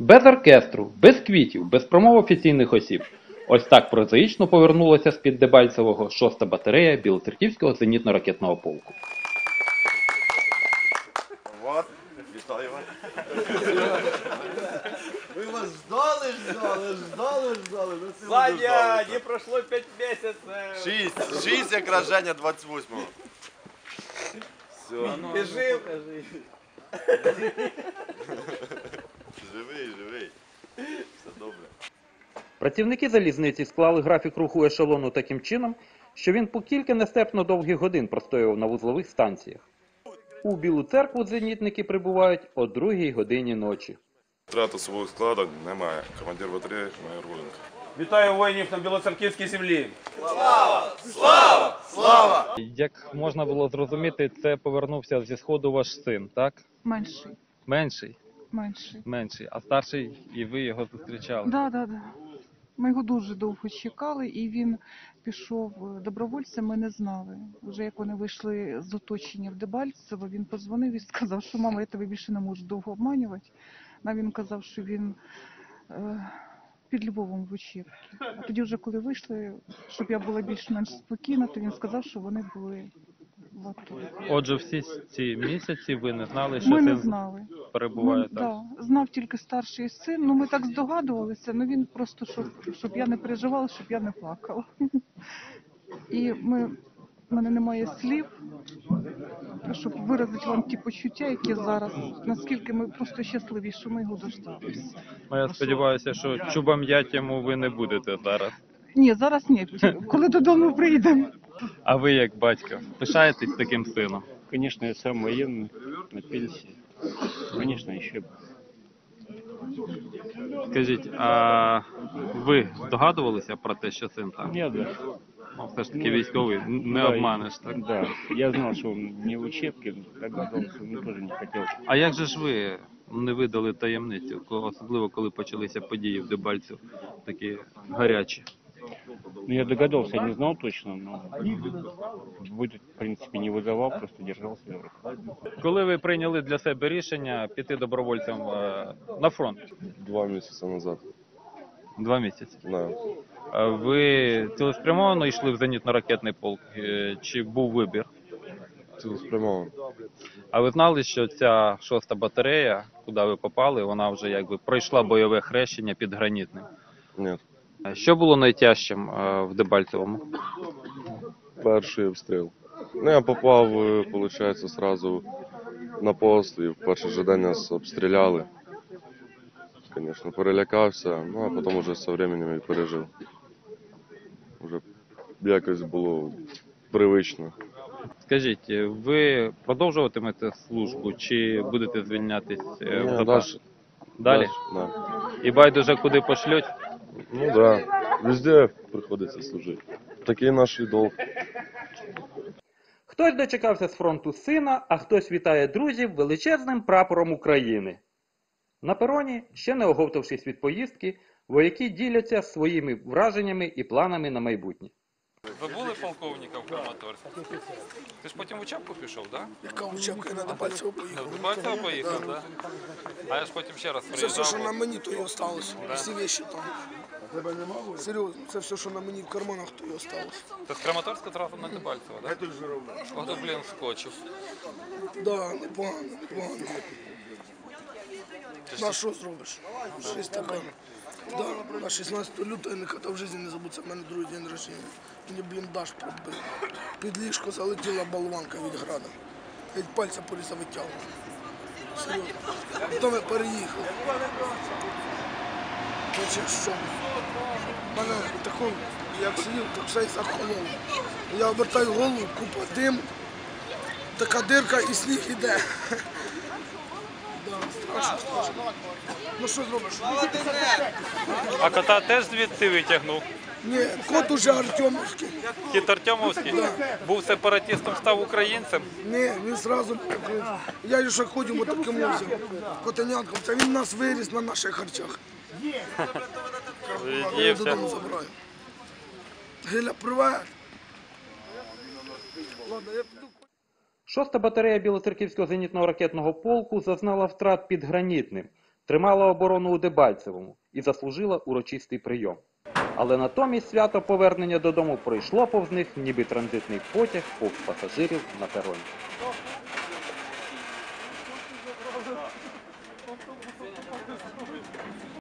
Без оркестру, без квітів, без промов офіційних осіб. Ось так прозаїчно повернулася з-під Дебальцевого 6-та батарея Білоцерківського зенітно-ракетного полку. Вот, вітаю вас. Ми вас ждали, ждали, ждали, ждали. Ну, це Саня, ждали. не прошло 5 месяцев. Шість, шість якраз Женя 28-го. Все. Ти жив? Працівники залізниці склали графік руху ешелону таким чином, що він по кілька нестерпно довгих годин простоював на вузлових станціях. У Білу церкву зенітники прибувають о другій годині ночі. Втрат особових складок немає. Командир батареї майор Гуленко. Вітаю воїнів на Білоцерківській землі. Слава! Слава! Слава! Як можна було зрозуміти, це повернувся зі сходу ваш син, так? Менший, Менший, менший. менший, а старший і ви його зустрічали. Да, да, да. Ми його дуже довго чекали, і він пішов е, добровольцем. Ми не знали. Вже як вони вийшли з оточення в Дебальцево, він позвонив і сказав, що мама, я тебе більше не можу довго обманювати. А він казав, що він е, під Львовом в учебці. А тоді, вже коли вийшли, щоб я була більш-менш спокійна, то він сказав, що вони були в АТО. Отже, всі ці місяці ви не знали, що Ми не знали. Перебуває ну, там. да, знав тільки старший син. Ну ми так здогадувалися. Ну він просто щоб, щоб я не переживала, щоб я не плакала. І ми в мене немає слів, щоб виразити вам ті почуття, які зараз. Наскільки ми просто щасливі, що ми його дождалися. Ну, я сподіваюся, що чубам'ять йому ви не будете зараз. Ні, зараз ні. Коли додому прийдемо. А ви як батько, пишаєтесь таким сином? Конечно, я сам военный на пенсии. Конечно, еще бы. Скажіть, а ви здогадувалися про те, що син там? Я да. Ну, все ж таки військовий, не Да, обманеш так. Да, я знал, что он не в учебке, догадывался, но тоже не хотел. А як же ж ви не видали таємницю, ко- особливо коли почалися події в Дебальцю, такі гарячі? Ну, я догадался, я не знал точно, но будет, в принципе, не вызывал, просто руку. Коли ви прийняли для себе рішення піти добровольцем е, на фронт Два місяці назад. два місяці, Да. а ви цілеспрямовано йшли в зенітно-ракетний полк, е, чи був вибір? Цілеспрямовано. А ви знали, що ця шоста батарея, куди ви попали, вона вже якби пройшла бойове хрещення під гранітним. Ні. А Що було найтяжчим е, в Дебальцевому? Перший обстріл. Ну, я попав, виходить, сразу на пост, і в перший же день нас обстріляли. Звісно, перелякався, ну а потім вже з часом і пережив. Вже якось було привично. Скажіть, е, ви продовжуватимете службу чи будете звільнятись е, в Ні, запас? дальше- Далі? Да. І байдуже куди пошлють? Ну да. везде приходиться служити. Такий наш долг. Хтось дочекався з фронту сина, а хтось вітає друзів величезним прапором України. На пероні, ще не оговтавшись від поїздки, вояки діляться своїми враженнями і планами на майбутнє. Ви були полковником в Краматорську? Ти ж потім в учебку пішов, так? Яка учебка, я на Дебальцево поїхав. Да? До Бальцева поїхав, так? А я ж потім ще раз Це все, що на мені, то і осталось. Всі вещи там. Серйозно, це все, що на мені в карманах, то і осталось. Ти з Краматорська трапив на Дебальцево, так? Ото, блін, скочив. Да, непогано, непогано. На що зробиш? Жизнь така. Да, на 16 лютого я ніколи в житті не забуться, в мене другий день рождения. Мені бліндаж пробив. Під ліжко залетіла болванка від града. Від пальця. Серйозно. Потім я переїхав. Що? Мене тако, як сидів, то все захололо. Я обертаю голову, купа дим, така дирка і сніг іде. Страшно, страшно. Ну що зробиш? А кота теж звідти витягнув? Ні, кот уже Артемовський. Кіт Артемовський був сепаратистом, став українцем. Ні, він зразу. Я ж ходимо таким взяв. Котенятком. Це він нас виріс на наших харчах. Я його додому забираю. Гиля, привет. Ладно, я піду. Шоста батарея Білоцерківського зенітно-ракетного полку зазнала втрат під гранітним. тримала оборону у Дебальцевому і заслужила урочистий прийом. Але натомість свято повернення додому пройшло повз них, ніби транзитний потяг повз пасажирів на пероні.